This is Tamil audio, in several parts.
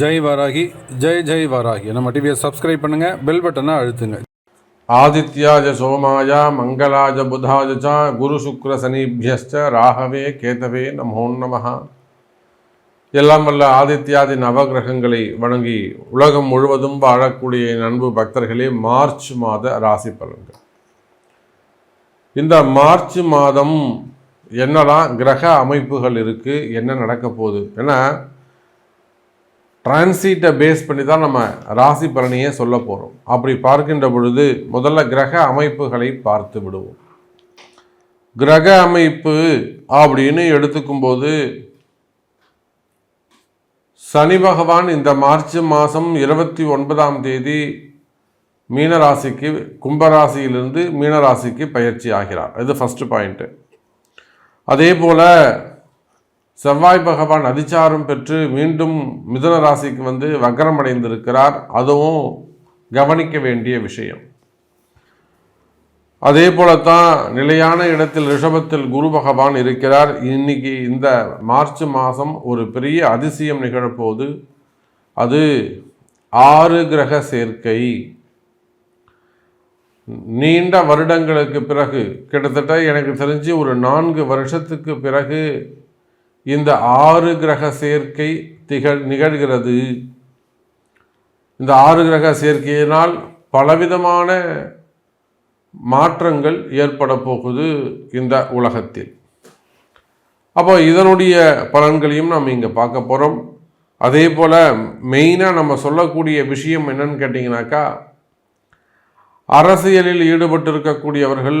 ஜெய் வாராகி ஜெய் ஜெய் வாராகி. நம்ம டிவியை சப்ஸ்கிரைப் பண்ணுங்க பெல் பட்டனை அழுத்துங்க. ஆதித்யாஜ சோமாய மங்களாஜ புதாஜ ச குரு சுக்ர சனிபியஸ்ச ராகவே கேதவே நமோ நமஹ. எல்லாம் வல்ல ஆதித்யாதி நவகிரகங்களை வணங்கி உலகம் முழுவதும் வாழக்கூடிய நண்பு பக்தர்களே மார்ச் மாத ராசி பலன்கள். இந்த மார்ச் மாதம் என்னெல்லாம் கிரக அமைப்புகள் இருக்குது என்ன நடக்க போகுது? ஏன்னா டிரான்சிட்டை பேஸ் பண்ணி தான் நம்ம ராசி பலனையே சொல்ல போகிறோம் அப்படி பார்க்கின்ற பொழுது முதல்ல கிரக அமைப்புகளை பார்த்து விடுவோம். கிரக அமைப்பு அப்படின்னு எடுத்துக்கும்போது சனி பகவான் இந்த மார்ச் மாதம் இருபத்தி ஒன்பதாம் தேதி மீனராசிக்கு கும்பராசியிலிருந்து மீனராசிக்கு பயிற்சி ஆகிறார். இது ஃபஸ்ட்டு பாயிண்ட்டு அதே போல் செவ்வாய் பகவான் அதிச்சாரம் பெற்று மீண்டும் மிதுன ராசிக்கு வந்து வக்கரம் அடைந்திருக்கிறார் அதுவும் கவனிக்க வேண்டிய விஷயம். அதே போலத்தான் நிலையான இடத்தில் ரிஷபத்தில் குரு பகவான் இருக்கிறார். இன்னைக்கு இந்த மார்ச் மாதம் ஒரு பெரிய அதிசயம் நிகழப்போகுது. அது ஆறு கிரக சேர்க்கை. நீண்ட வருடங்களுக்கு பிறகு கிட்டத்தட்ட எனக்கு தெரிஞ்சு ஒரு நான்கு வருஷத்துக்கு பிறகு இந்த ஆறு கிரக சேர்க்கை திகழ் நிகழ்கிறது. இந்த ஆறு கிரக சேர்க்கையினால் பலவிதமான மாற்றங்கள் ஏற்பட போகுது இந்த உலகத்தில். அப்போ இதனுடைய பலன்களையும் நம்ம இங்கே பார்க்க போகிறோம் அதே போல் மெயினாக நம்ம சொல்லக்கூடிய விஷயம் என்னன்னு கேட்டிங்கனாக்கா அரசியலில் ஈடுபட்டிருக்கக்கூடியவர்கள்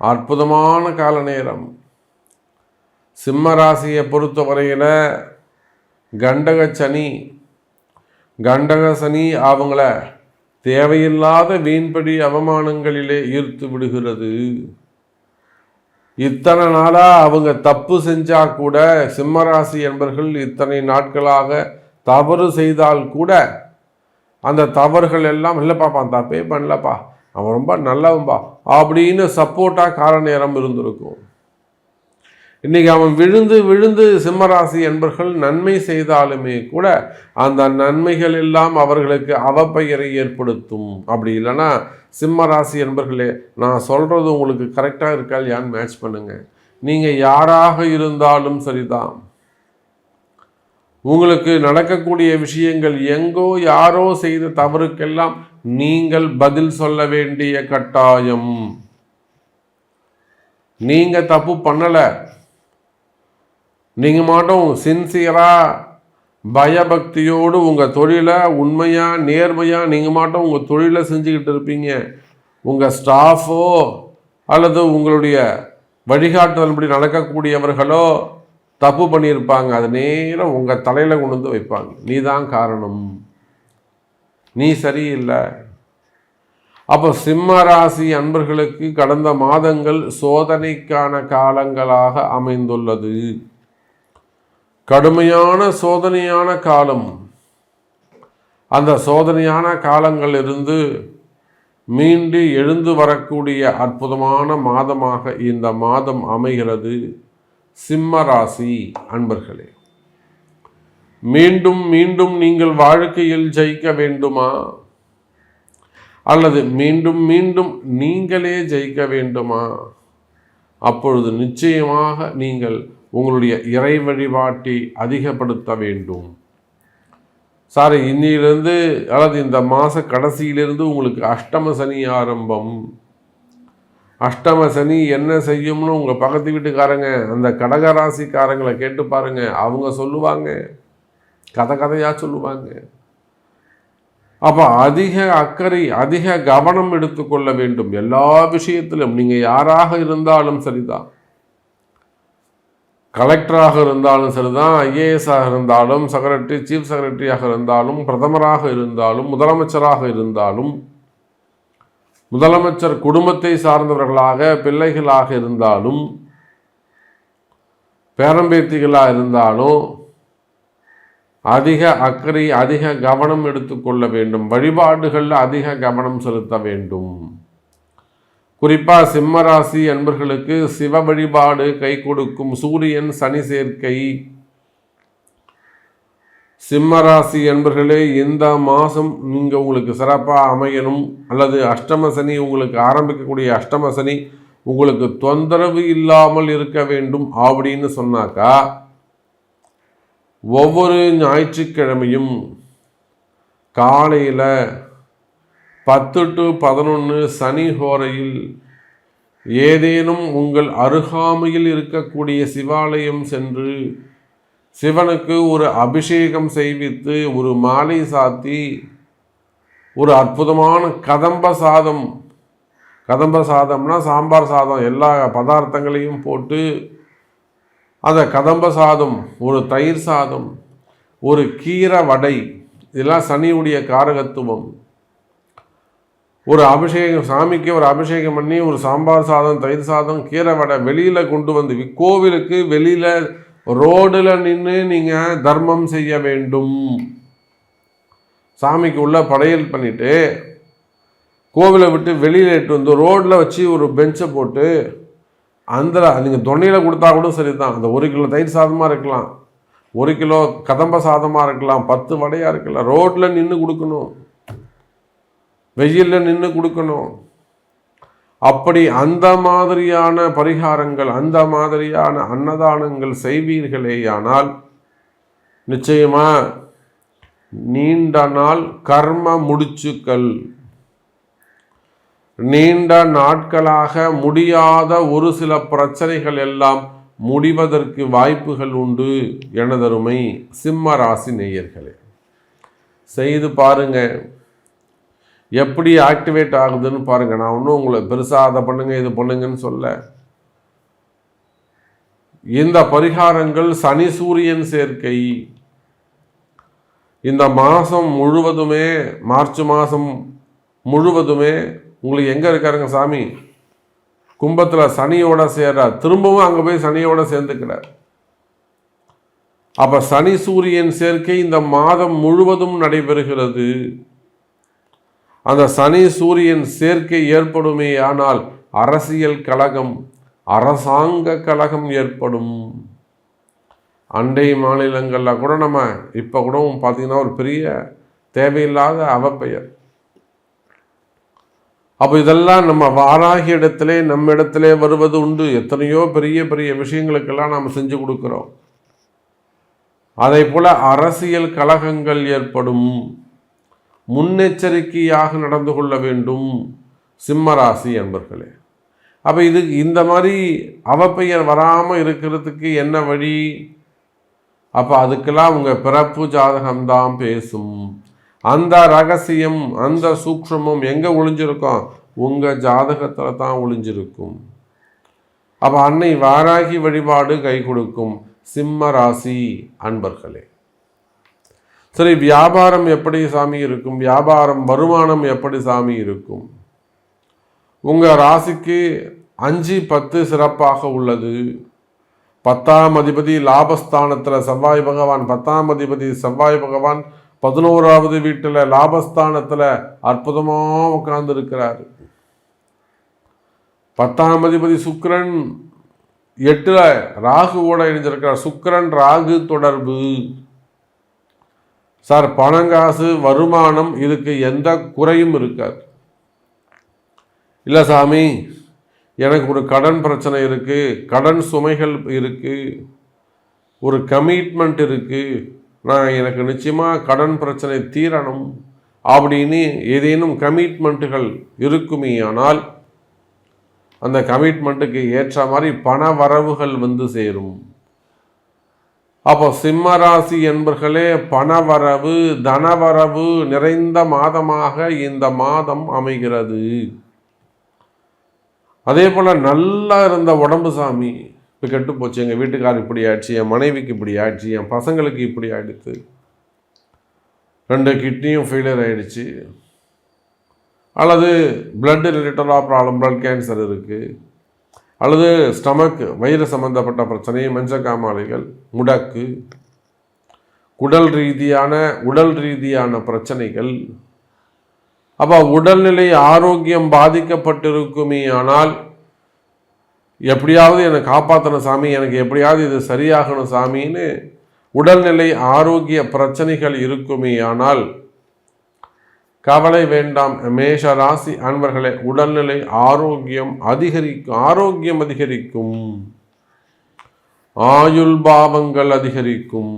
அற்புதமான கால நேரம் சிம்ம ராசியை பொறுத்தவரையில் கண்டக சனி கண்டக சனி அவங்கள தேவையில்லாத வீண்படி அவமானங்களிலே ஈர்த்து விடுகிறது. இத்தனை நாளாக அவங்க தப்பு செஞ்சால் கூட சிம்மராசி என்பர்கள் இத்தனை நாட்களாக தவறு செய்தால் கூட அந்த தவறுகள் எல்லாம் இல்லைப்பா அவன் தப்பே பண்ணலப்பா. அவன் ரொம்ப நல்லவன்பா. அப்படின்னு சப்போர்ட்டாக கால நேரம் இருந்திருக்கும். இன்றைக்கி அவன் விழுந்து விழுந்து சிம்மராசி என்பர்கள் நன்மை செய்தாலுமே கூட அந்த நன்மைகள் எல்லாம் அவர்களுக்கு அவப்பெயரை ஏற்படுத்தும். அப்படி இல்லைன்னா சிம்மராசி என்பர்களே நான் சொல்கிறது உங்களுக்கு கரெக்டாக இருக்கா இல்லையான்னு மேட்ச் பண்ணுங்கள் நீங்கள் யாராக இருந்தாலும் சரிதான். உங்களுக்கு நடக்கக்கூடிய விஷயங்கள் எங்கோ யாரோ செய்த தவறுக்கெல்லாம் நீங்கள் பதில் சொல்ல வேண்டிய கட்டாயம். நீங்க தப்பு பண்ணல. நீங்க மாட்டோம் சின்சியரா பயபக்தியோடு உங்க தொழிலை உண்மையா நேர்மையா நீங்க மாட்டோம் உங்க தொழிலை செஞ்சுக்கிட்டு இருப்பீங்க. உங்க ஸ்டாஃபோ அல்லது உங்களுடைய வழிகாட்டுதல்படி நடக்கக்கூடியவர்களோ தப்பு பண்ணியிருப்பாங்க. அது நேரம் உங்கள் தலையில் கொண்டு வந்து வைப்பாங்க. நீ தான் காரணம். நீ சரியில்லை. அப்போ சிம்ம ராசி அன்பர்களுக்கு கடந்த மாதங்கள் சோதனைக்கான காலங்களாக அமைந்துள்ளது. கடுமையான சோதனையான காலம். அந்த சோதனையான காலங்களிலிருந்து மீண்டு எழுந்து வரக்கூடிய அற்புதமான மாதமாக இந்த மாதம் அமைகிறது. சிம்ம ராசி அன்பர்களே மீண்டும் மீண்டும் நீங்கள் வாழ்க்கையில் ஜெயிக்க வேண்டுமா? அல்லது மீண்டும் மீண்டும் நீங்களே ஜெயிக்க வேண்டுமா? அப்பொழுது நிச்சயமாக நீங்கள் உங்களுடைய இறை வழிபாட்டை அதிகப்படுத்த வேண்டும். சாரி இன்னிலிருந்து அல்லது இந்த மாத கடைசியிலிருந்து உங்களுக்கு அஷ்டம சனி ஆரம்பம். அஷ்டம சனி என்ன செய்யும்னு உங்கள் பக்கத்து வீட்டுக்காரங்க அந்த கடகராசிக்காரங்களை கேட்டு பாருங்க. அவங்க சொல்லுவாங்க. கதை கதையாக சொல்லுவாங்க. அப்போ அதிக அக்கறை அதிக கவனம் எடுத்துக்கொள்ள வேண்டும். எல்லா விஷயத்திலும் நீங்கள் யாராக இருந்தாலும் சரிதான். கலெக்டராக இருந்தாலும் சரிதான் ஐஏஎஸ்ஸாக இருந்தாலும் செக்ரட்டரி சீஃப் செக்ரட்டரியாக இருந்தாலும் பிரதமராக இருந்தாலும் முதலமைச்சராக இருந்தாலும் முதலமைச்சர் குடும்பத்தை சார்ந்தவர்களாக பிள்ளைகளாக இருந்தாலும் பேரம்பேத்திகளாக இருந்தாலும் அதிக அக்கறை அதிக கவனம் எடுத்துக்கொள்ள வேண்டும். வழிபாடுகளில் அதிக கவனம் செலுத்த வேண்டும். குறிப்பாக சிம்மராசி அன்பர்களுக்கு சிவ வழிபாடு கை கொடுக்கும் சூரியன் சனி சேர்க்கை சிம்மராசி என்பர்களே இந்த மாதம் நீங்கள் உங்களுக்கு சிறப்பாக அமையணும். அல்லது அஷ்டம சனி உங்களுக்கு ஆரம்பிக்கக்கூடிய அஷ்டம சனி உங்களுக்கு தொந்தரவு இல்லாமல் இருக்க வேண்டும் அப்படின்னு சொன்னாக்கா ஒவ்வொரு ஞாயிற்றுக்கிழமையும் காலையில் பத்து டு பதினொன்று சனி ஹோரையில் ஏதேனும் உங்கள் அருகாமையில் இருக்கக்கூடிய சிவாலயம் சென்று சிவனுக்கு ஒரு அபிஷேகம் செய்வித்து ஒரு மாலை சாத்தி ஒரு அற்புதமான கதம்ப சாதம். கதம்ப சாதம்னா சாம்பார் சாதம். எல்லா பதார்த்தங்களையும் போட்டு அந்த கதம்ப சாதம் ஒரு தயிர் சாதம் ஒரு கீரை வடை இதெல்லாம் சனியுடைய காரகத்துவம். ஒரு அபிஷேகம் சாமிக்கு ஒரு அபிஷேகம் பண்ணி ஒரு சாம்பார் சாதம் தயிர் சாதம் கீரை வடை வெளியில் கொண்டு வந்து கோவிலுக்கு வெளியில் ரோடில் நின்று நீங்கள் தர்மம் செய்ய வேண்டும். சாமிக்கு உள்ள படையல் பண்ணிட்டு கோவிலை விட்டு வெளியில் எட்டு வந்து ரோட்டில் வச்சு ஒரு பெஞ்சை போட்டு அந்த நீங்கள் தொண்டையில் கொடுத்தா கூட சரி தான் அந்த ஒரு கிலோ தயிர் சாதமாக இருக்கலாம். ஒரு கிலோ கதம்ப சாதமாக இருக்கலாம். பத்து வடையாக இருக்கலாம். ரோட்டில் நின்று கொடுக்கணும். வெயிலில் நின்று கொடுக்கணும். அப்படி அந்த மாதிரியான பரிகாரங்கள் அந்த மாதிரியான அன்னதானங்கள் செய்வீர்களேயானால் நிச்சயமா நீண்ட நாள் கர்ம முடிச்சுக்கள். நீண்ட நாட்களாக முடியாத ஒரு சில பிரச்சனைகள் எல்லாம் முடிவதற்கு வாய்ப்புகள் உண்டு எனதருமை சிம்ம ராசி நேயர்களே. செய்து பாருங்கள் எப்படி ஆக்டிவேட் ஆகுதுன்னு பாருங்க. நான் ஒன்றும் உங்களை பெருசாக அதை பண்ணுங்க இது பண்ணுங்கன்னு சொல்ல. இந்த பரிகாரங்கள் சனி சூரியன் சேர்க்கை. இந்த மாதம் முழுவதுமே மார்ச் மாதம் முழுவதுமே உங்களுக்கு எங்கே இருக்காருங்க சாமி? கும்பத்தில் சனியோட சேர்றார். திரும்பவும் அங்கே போய் சனியோட சேர்ந்துக்கிறார். அப்போ சனி சூரியன் சேர்க்கை இந்த மாதம் முழுவதும் நடைபெறுகிறது. அந்த சனி சூரியன் சேர்க்கை ஏற்படுமே ஆனால் அரசியல் கழகம் அரசாங்க கழகம் ஏற்படும். அண்டை மாநிலங்களில் கூட நம்ம இப்போ கூட பார்த்தீங்கன்னா ஒரு பெரிய தேவையில்லாத அவப்பெயர். அப்போ இதெல்லாம் நம்ம வாராகி இடத்திலே நம்ம இடத்திலே வருவது உண்டு. எத்தனையோ பெரிய பெரிய விஷயங்களுக்கெல்லாம் நாம் செஞ்சு கொடுக்குறோம். அதே போல் அரசியல் கழகங்கள் ஏற்படும். முன்னெச்சரிக்கையாக நடந்து கொள்ள வேண்டும் சிம்மராசி என்பர்களே அப்போ இது இந்த மாதிரி அவப்பெயர் வராமல் இருக்கிறதுக்கு என்ன வழி? அப்போ அதுக்கெல்லாம் உங்கள் பிறப்பு ஜாதகம்தான் பேசும். அந்த ரகசியம் அந்த சூக்ஷமும் எங்கே ஒளிஞ்சிருக்கும் உங்கள் ஜாதகத்தில் தான் ஒளிஞ்சிருக்கும். அப்போ அன்னை வாராகி வழிபாடு கை கொடுக்கும் சிம்ம ராசி அன்பர்களே. சரி வியாபாரம் எப்படி சாமி இருக்கும்? வியாபாரம் வருமானம் எப்படி சாமி இருக்கும்? உங்கள் ராசிக்கு அஞ்சு பத்து சிறப்பாக உள்ளது. பத்தாம் அதிபதி லாபஸ்தானத்தில் செவ்வாய் பகவான் பத்தாம் அதிபதி செவ்வாய் பகவான் பதினோராவது வீட்டில் லாபஸ்தானத்தில் அற்புதமாக உட்கார்ந்து இருக்கிறார் பத்தாம் அதிபதி சுக்கிரன் எட்டில் ராகுவோட இணைஞ்சிருக்கிறார். சுக்கரன் ராகு தொடர்பு. சார் பணங்காசு வருமானம் இதுக்கு எந்த குறையும் இருக்காது. இல்லை சாமி எனக்கு ஒரு கடன் பிரச்சனை இருக்குது கடன் சுமைகள் இருக்குது ஒரு கமிட்மெண்ட் இருக்குது நான் எனக்கு நிச்சயமாக கடன் பிரச்சனை தீரணும் அப்படின்னு ஏதேனும் கமிட்மெண்ட்டுகள் இருக்குமே ஆனால் அந்த கமிட்மெண்ட்டுக்கு ஏற்ற மாதிரி பண வரவுகள் வந்து சேரும். அப்போ சிம்ம ராசி என்பர்களே பணவரவு தனவரவு நிறைந்த மாதமாக இந்த மாதம் அமைகிறது. அதே போல் நல்லா இருந்த உடம்பு சாமி இப்போ கெட்டு போச்சு. எங்கள் வீட்டுக்கார் இப்படி ஆயிடுச்சு என் மனைவிக்கு இப்படி ஆயிடுச்சு என் பசங்களுக்கு இப்படி ஆயிடுச்சு ரெண்டு கிட்னியும் ஃபெயிலியர் ஆயிடுச்சு. அல்லது பிளட் ரிலேட்டடாக ப்ராப்ளம் பிளட் கேன்சர் இருக்குது அல்லது ஸ்டமக் வயிறு சம்பந்தப்பட்ட பிரச்சனை மஞ்சக்காமாலைகள் முடக்கு உடல் ரீதியான உடல் ரீதியான பிரச்சனைகள். அப்போ உடல்நிலை ஆரோக்கியம் பாதிக்கப்பட்டிருக்குமே ஆனால் எப்படியாவது என்னை காப்பாற்றணும் சாமி எனக்கு எப்படியாவது இது சரியாகணும் சாமின்னு உடல்நிலை ஆரோக்கிய பிரச்சனைகள் இருக்குமே ஆனால் கவலை வேண்டாம். மேஷ ராசி அன்பர்களே உடல்நிலை ஆரோக்கியம் அதிகரிக்கும் ஆரோக்கியம் அதிகரிக்கும். ஆயுள் பாவங்கள் அதிகரிக்கும்.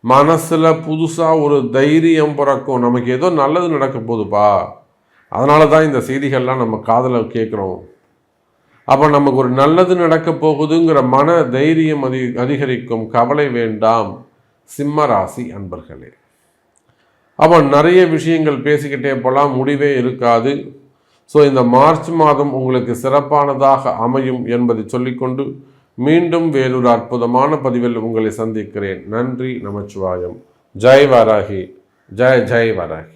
மனசில் புதுசாக ஒரு தைரியம் பிறக்கும். நமக்கு ஏதோ நல்லது நடக்க போகுதுப்பா. அதனால தான் இந்த செய்திகள்லாம் நம்ம காதில் கேட்குறோம். அப்போ நமக்கு ஒரு நல்லது நடக்க போகுதுங்கிற மன தைரியம் அதி அதிகரிக்கும். கவலை வேண்டாம். சிம்ம ராசி அன்பர்களே. அப்போ நிறைய விஷயங்கள் பேசிக்கிட்டே போகலாம் முடிவே இருக்காது. ஸோ இந்த மார்ச் மாதம் உங்களுக்கு சிறப்பானதாக அமையும் என்பதை சொல்லிக்கொண்டு மீண்டும் வேறொரு அற்புதமான பதிவில் உங்களை சந்திக்கிறேன். நன்றி நமச்சிவாயம். ஜெய் வாராகி. ஜெய் ஜெய் வாராகி.